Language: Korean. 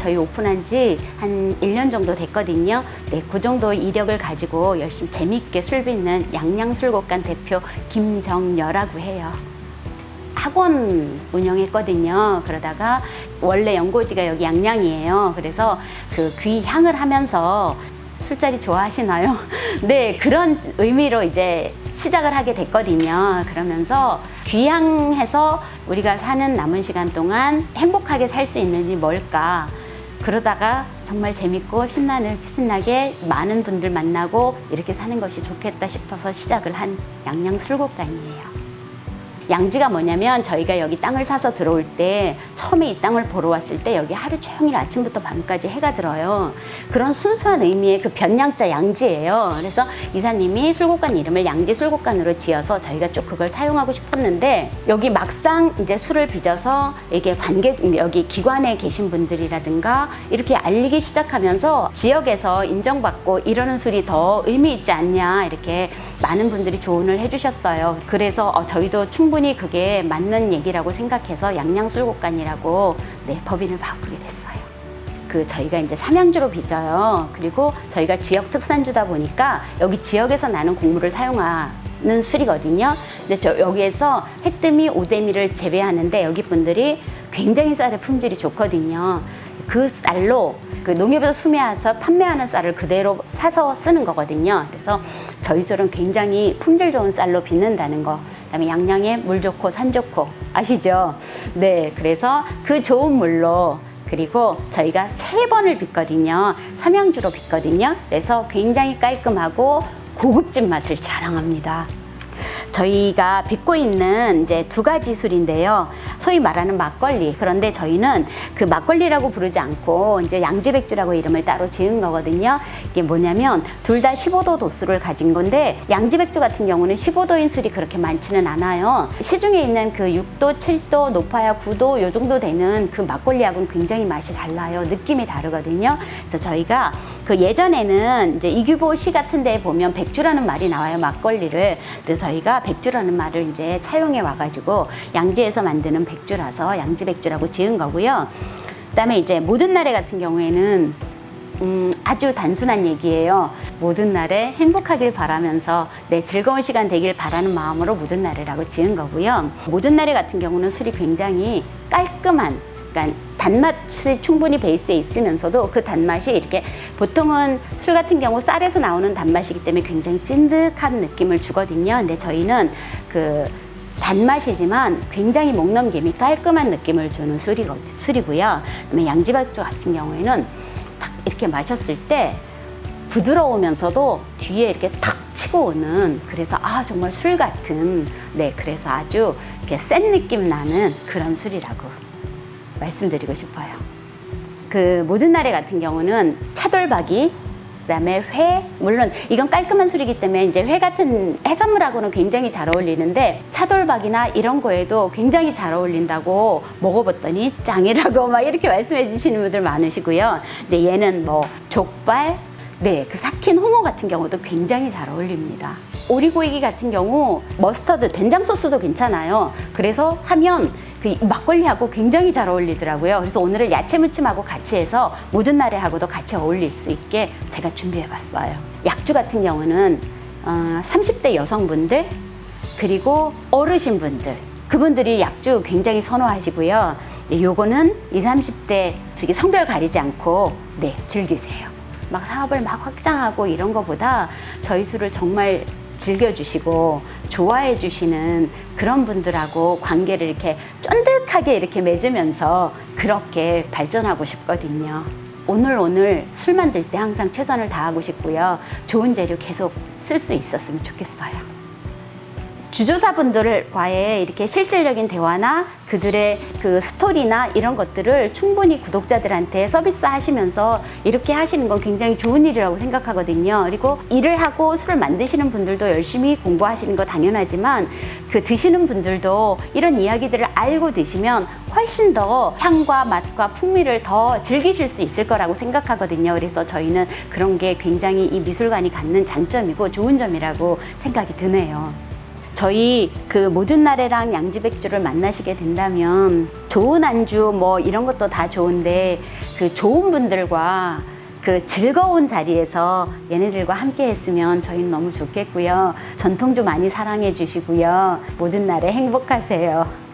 저희 오픈한 지 한 1년 정도 됐거든요. 네, 그 정도 이력을 가지고 열심히 재미있게 술 빚는 양양술곡관 대표 김정여라고 해요. 학원 운영했거든요. 그러다가 원래 연고지가 여기 양양이에요. 그래서 그 귀향을 하면서 술자리 좋아하시나요? 네, 그런 의미로 이제 시작을 하게 됐거든요. 그러면서 귀향해서 우리가 사는 남은 시간 동안 행복하게 살 수 있는 일이 뭘까? 그러다가 정말 재밌고 신나는 신나게 많은 분들 만나고 이렇게 사는 것이 좋겠다 싶어서 시작을 한 양양 술곡단이에요. 양지가 뭐냐면 저희가 여기 땅을 사서 들어올 때 처음에 이 땅을 보러 왔을 때 여기 하루 종일 아침부터 밤까지 해가 들어요. 그런 순수한 의미의 그 변양자 양지예요. 그래서 이사님이 술곡관 이름을 양지 술곡관으로 지어서 저희가 쭉 그걸 사용하고 싶었는데 여기 막상 이제 술을 빚어서 이게 관객 여기 기관에 계신 분들이라든가 이렇게 알리기 시작하면서 지역에서 인정받고 이러는 술이 더 의미 있지 않냐 이렇게 많은 분들이 조언을 해주셨어요. 그래서 어, 저희도 충분히 그게 맞는 얘기라고 생각해서 양양술곡관이라고 네, 법인을 바꾸게 됐어요. 그 저희가 이제 삼양주로 빚어요. 그리고 저희가 지역 특산주다 보니까 여기 지역에서 나는 곡물을 사용하는 술이거든요. 근데 저 여기에서 해뜨미, 오대미를 재배하는데 여기 분들이 굉장히 쌀의 품질이 좋거든요. 그 쌀로 그 농협에서 수매해서 판매하는 쌀을 그대로 사서 쓰는 거거든요. 그래서 저희 술은 굉장히 품질 좋은 쌀로 빚는다는 거. 그다음에 양양에 물 좋고 산 좋고 아시죠? 네, 그래서 그 좋은 물로 그리고 저희가 세 번을 빚거든요. 삼양주로 빚거든요. 그래서 굉장히 깔끔하고 고급진 맛을 자랑합니다. 저희가 빚고 있는 이제 두 가지 술인데요. 소위 말하는 막걸리. 그런데 저희는 그 막걸리라고 부르지 않고 이제 양지백주라고 이름을 따로 지은 거거든요. 이게 뭐냐면 둘 다 15도 도수를 가진 건데 양지백주 같은 경우는 15도인 술이 그렇게 많지는 않아요. 시중에 있는 그 6도, 7도, 높아야 9도 요 정도 되는 그 막걸리하고는 굉장히 맛이 달라요. 느낌이 다르거든요. 그래서 저희가 그 예전에는 이제 이규보 시 같은 데 보면 백주라는 말이 나와요. 막걸리를. 그래서 저희가 백주라는 말을 이제 차용해 와가지고 양지에서 만드는 백주라서 양지 백주라고 지은 거고요. 그 다음에 이제 모든 날에 같은 경우에는 음, 아주 단순한 얘기예요. 모든 날에 행복하길 바라면서 내 즐거운 시간 되길 바라는 마음으로 모든 날이라고 지은 거고요. 모든 날에 같은 경우는 술이 굉장히 깔끔한, 그러니까 단맛이 충분히 베이스에 있으면서도 그 단맛이 이렇게 보통은 술 같은 경우 쌀에서 나오는 단맛이기 때문에 굉장히 찐득한 느낌을 주거든요. 근데 저희는 그 단맛이지만 굉장히 목 넘김이 깔끔한 느낌을 주는 술이거, 술이고요. 그다음에 양지박주 같은 경우에는 딱 이렇게 마셨을 때 부드러우면서도 뒤에 이렇게 탁 치고 오는 그래서 아 정말 술 같은 네 그래서 아주 이렇게 센 느낌 나는 그런 술이라고 말씀드리고 싶어요. 그 모든 날에 같은 경우는 차돌박이 그다음에 회 물론 이건 깔끔한 술이기 때문에 이제 회 같은 해산물하고는 굉장히 잘 어울리는데 차돌박이나 이런 거에도 굉장히 잘 어울린다고 먹어봤더니 짱이라고 막 이렇게 말씀해 주시는 분들 많으시고요. 이제 얘는 뭐 족발 네, 그 삭힌 홍어 같은 경우도 굉장히 잘 어울립니다. 오리고기 같은 경우 머스터드 된장 소스도 괜찮아요. 그래서 하면 그 막걸리하고 굉장히 잘 어울리더라고요. 그래서 오늘은 야채 무침하고 같이 해서 모든 날에 하고도 같이 어울릴 수 있게 제가 준비해 봤어요. 약주 같은 경우는 어, 30대 여성분들 그리고 어르신분들 그분들이 약주 굉장히 선호하시고요. 네, 요거는 20, 30대 특히 성별 가리지 않고 네, 즐기세요. 막 사업을 막 확장하고 이런 거보다 저희 술을 정말 즐겨주시고 좋아해 주시는 그런 분들하고 관계를 이렇게 쫀득하게 이렇게 맺으면서 그렇게 발전하고 싶거든요. 오늘 오늘 술 만들 때 항상 최선을 다하고 싶고요. 좋은 재료 계속 쓸 수 있었으면 좋겠어요. 주조사분들과의 이렇게 실질적인 대화나 그들의 그 스토리나 이런 것들을 충분히 구독자들한테 서비스 하시면서 이렇게 하시는 건 굉장히 좋은 일이라고 생각하거든요. 그리고 일을 하고 술을 만드시는 분들도 열심히 공부하시는 거 당연하지만 그 드시는 분들도 이런 이야기들을 알고 드시면 훨씬 더 향과 맛과 풍미를 더 즐기실 수 있을 거라고 생각하거든요. 그래서 저희는 그런 게 굉장히 이 미술관이 갖는 장점이고 좋은 점이라고 생각이 드네요. 저희 그 모든 나래랑 양지백주를 만나시게 된다면 좋은 안주 뭐 이런 것도 다 좋은데 그 좋은 분들과 그 즐거운 자리에서 얘네들과 함께 했으면 저희는 너무 좋겠고요. 전통주 많이 사랑해 주시고요. 모든 날에 행복하세요.